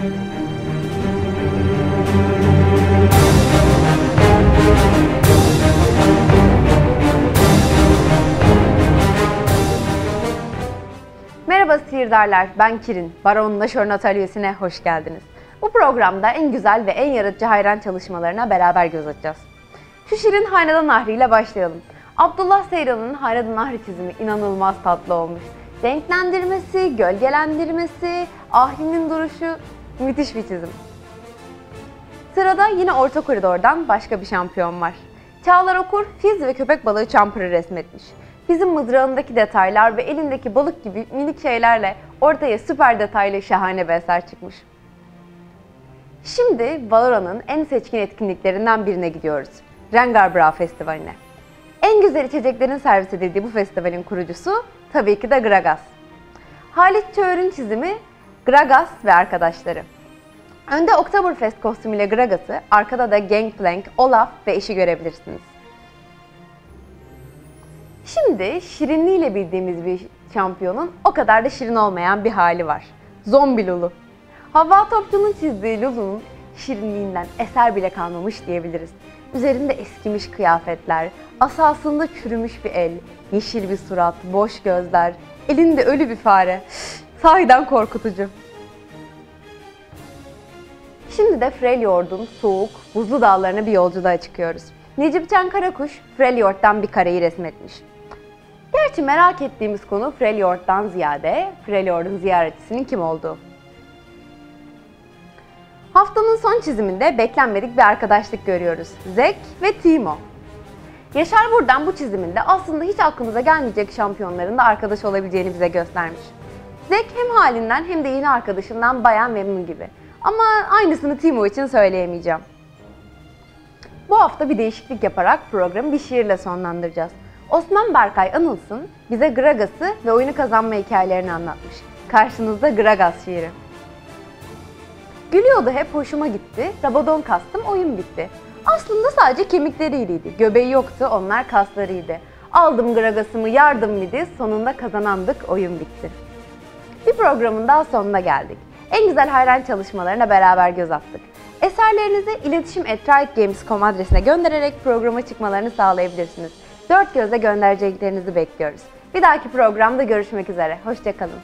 Merhaba sihirdarlar, ben Kirin. Baron Naşör'ün atölyesine hoş geldiniz. Bu programda en güzel ve en yaratıcı hayran çalışmalarına beraber göz atacağız. Şu şirin Hanedan Nahri ile başlayalım. Abdullah Seyran'ın Hanedan Nahri çizimi inanılmaz tatlı olmuş. Denklendirmesi, gölgelendirmesi, Ahri'nin duruşu müthiş bir çizim. Sırada yine orta koridordan başka bir şampiyon var. Çağlar Okur, fiz ve köpek balığı çampırı resmetmiş. Bizim mızrağındaki detaylar ve elindeki balık gibi minik şeylerle ortaya süper detaylı şahane bir eser çıkmış. Şimdi Valora'nın en seçkin etkinliklerinden birine gidiyoruz. Rengar Bra Festivali'ne. En güzel içeceklerin servis edildiği bu festivalin kurucusu tabii ki de Gragas. Halit Çöğür'ün çizimi Gragas ve arkadaşları. Önde Oktoberfest kostümüyle Gragas'ı, arkada da Gangplank, Olaf ve eşi görebilirsiniz. Şimdi şirinliğiyle bildiğimiz bir şampiyonun o kadar da şirin olmayan bir hali var. Zombi Lulu. Havva Topçu'nun çizdiği Lulu'nun şirinliğinden eser bile kalmamış diyebiliriz. Üzerinde eskimiş kıyafetler, asasında çürümüş bir el, yeşil bir surat, boş gözler, elinde ölü bir fare. Sahiden korkutucu. Şimdi de Freljord'un soğuk, buzlu dağlarına bir yolculuğa çıkıyoruz. Necipcan Karakuş, Freljord'dan bir kareyi resmetmiş. Gerçi merak ettiğimiz konu Freljord'dan ziyade Freljord'un ziyaretçisinin kim olduğu. Haftanın son çiziminde beklenmedik bir arkadaşlık görüyoruz. Zek ve Timo. Yaşar buradan bu çiziminde aslında hiç aklımıza gelmeyecek şampiyonların da arkadaş olabileceğini bize göstermiş. Zek hem halinden hem de yeni arkadaşından bayan memnun gibi. Ama aynısını Timo için söyleyemeyeceğim. Bu hafta bir değişiklik yaparak programı bir şiirle sonlandıracağız. Osman Berkay Anılsın bize Gragas'ı ve oyunu kazanma hikayelerini anlatmış. Karşınızda Gragas şiiri. Gülüyordu hep hoşuma gitti, Rabadon kastım oyun bitti. Aslında sadece kemikleriydi, göbeği yoktu onlar kaslarıydı. Aldım Gragas'ımı yardım midi, sonunda kazanandık oyun bitti. Bir programın daha sonuna geldik. En güzel hayran çalışmalarına beraber göz attık. Eserlerinizi iletişim.trikegames.com adresine göndererek programa çıkmalarını sağlayabilirsiniz. Dört gözle göndereceklerinizi bekliyoruz. Bir dahaki programda görüşmek üzere. Hoşçakalın.